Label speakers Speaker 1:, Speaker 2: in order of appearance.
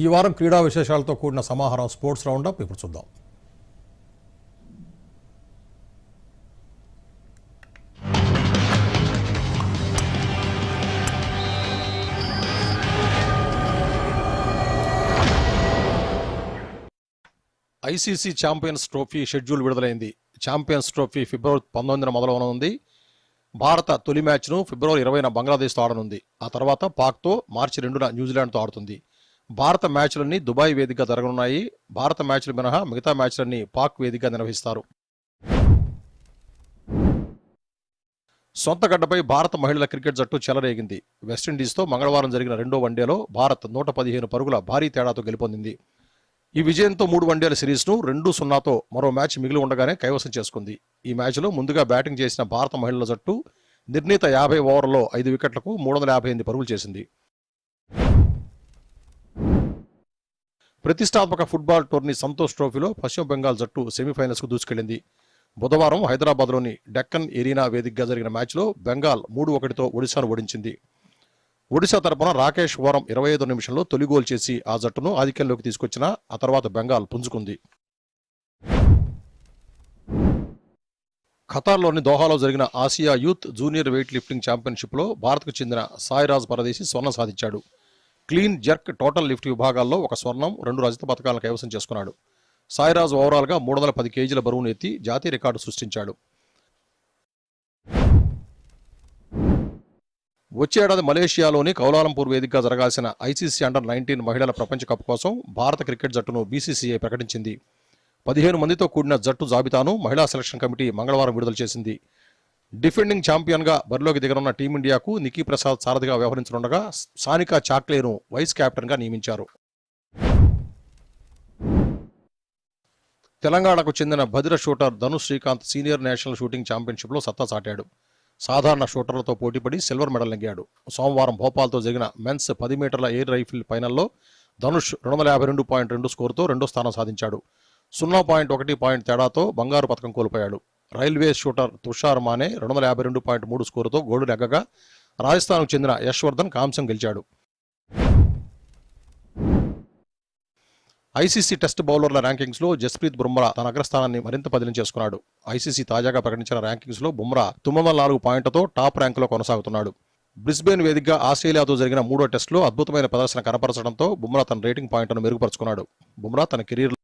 Speaker 1: ఈ వారం క్రీడా విశేషాలతో కూడిన సమాహారం స్పోర్ట్స్ రౌండప్ ఇప్పుడు చూద్దాం. ఐసీసీ ఛాంపియన్స్ ట్రోఫీ షెడ్యూల్ విడుదలైంది. ఛాంపియన్స్ ట్రోఫీ ఫిబ్రవరి పంతొమ్మిదిన మొదలవనుంది. భారత తొలి మ్యాచ్ను ఫిబ్రవరి ఇరవైన బంగ్లాదేశ్తో ఆడనుంది. ఆ తర్వాత పాక్తో మార్చి రెండున న్యూజిలాండ్తో ఆడుతుంది. భారత మ్యాచ్లన్నీ దుబాయ్ వేదికగా జరగనున్నాయి. భారత మ్యాచ్లు మినహా మిగతా మ్యాచ్లన్నీ పాక్ వేదికగా నిర్వహిస్తారు. సొంత గడ్డపై భారత మహిళల క్రికెట్ జట్టు చెలరేగింది. వెస్టిండీస్తో మంగళవారం జరిగిన రెండో వన్డేలో భారత్ నూట పదిహేను పరుగుల భారీ తేడాతో గెలుపొందింది. ఈ విజయంతో మూడు వన్డేల సిరీస్ను రెండు సున్నాతో మరో మ్యాచ్ మిగిలి ఉండగానే కైవసం చేసుకుంది. ఈ మ్యాచ్లో ముందుగా బ్యాటింగ్ చేసిన భారత మహిళల జట్టు నిర్ణీత యాభై ఓవర్లలో ఐదు వికెట్లకు మూడు వందల యాభై ఎనిమిది పరుగులు చేసింది. ప్రతిష్టాత్మక ఫుట్బాల్ టోర్నీ సంతోష్ ట్రోఫీలో పశ్చిమ బెంగాల్ జట్టు సెమీఫైనల్స్కు దూసుకెళ్ళింది బుధవారం హైదరాబాద్లోని డెక్కన్ ఎరీనా వేదికగా జరిగిన మ్యాచ్లో బెంగాల్ మూడు ఒకటితో ఒడిశాను ఓడించింది. ఒడిశా తరపున రాకేష్ వరం ఇరవై ఐదో నిమిషంలో తొలి గోల్ చేసి ఆ జట్టును ఆధిక్యంలోకి తీసుకొచ్చిన ఆ తర్వాత బెంగాల్ పుంజుకుంది. ఖతార్లోని దోహాలో జరిగిన Asia youth junior weight lifting ఛాంపియన్షిప్లో భారత్కు చెందిన సాయిరాజ్ పరదేశి స్వర్ణం సాధించాడు. క్లీన్ జర్క్ టోటల్ లిఫ్ట్ విభాగాల్లో ఒక స్వర్ణం రెండు రజత పథకాలను కైవసం చేసుకున్నాడు. సాయిరాజ్ ఓవరాల్గా మూడు వందల పది కేజీల బరువును ఎత్తి జాతీయ రికార్డు సృష్టించాడు. వచ్చే ఏడాది మలేషియాలోని కౌలాలంపూర్ వేదికగా జరగాల్సిన ఐసీసీ అండర్ నైన్టీన్ మహిళల ప్రపంచ కప్ కోసం భారత క్రికెట్ జట్టును బీసీసీఐ ప్రకటించింది. పదిహేను మందితో కూడిన జట్టు జాబితాను మహిళా సెలక్షన్ కమిటీ మంగళవారం విడుదల చేసింది. డిఫెండింగ్ ఛాంపియన్గా బరిలోకి దిగనున్న టీమిండియాకు నికీ ప్రసాద్ సారథిగా వ్యవహరించనుండగా సానికా చాక్లేను వైస్ కెప్టెన్గా నియమించారు. తెలంగాణకు చెందిన Bhadra shooter Dhanush Srikanth senior national shooting ఛాంపియన్షిప్లో సత్తా చాటాడు. సాధారణ షూటర్లతో పోటీపడి సిల్వర్ మెడల్ నెగ్గాడు. సోమవారం భోపాల్తో జరిగిన మెన్స్ పది మీటర్ల ఎయిర్ రైఫిల్ ఫైనల్లో ధనుష్ రెండు వందల యాభై రెండు పాయింట్ రెండు స్కోరుతో రెండో స్థానం సాధించాడు. సున్నా పాయింట్ ఒకటి పాయింట్ తేడాతో బంగారు పథకం కోల్పోయాడు. రైల్వే షూటర్ తుషార్ మానే రెండు వందల యాభై రెండు పాయింట్ మూడు స్కోరుతో గోల్డ్ నెగ్గగా రాజస్థాన్కు చెందిన యశ్వర్ధన్ కాంస్యం గెలిచాడు. ఐసీసీ టెస్ట్ బౌలర్ల ర్యాంకింగ్స్లో జస్ప్రీత్ బుమ్రా తన అగ్రస్థానాన్ని మరింత పదిలం చేసుకున్నాడు. ఐసీసీ తాజాగా ప్రకటించిన ర్యాంకింగ్స్లో బుమ్రా తొమ్మిది వందల నాలుగు పాయింట్లతో టాప్ ర్యాంకులో కొనసాగుతున్నాడు. బ్రిస్బేన్ వేదికగా ఆస్ట్రేలియాతో జరిగిన మూడో టెస్టులో అద్భుతమైన ప్రదర్శన కనపరచడంతో బుమ్రా తన రేటింగ్ పాయింట్ను మెరుగుపరుచుకున్నాడు. బుమ్రా తన కెరీర్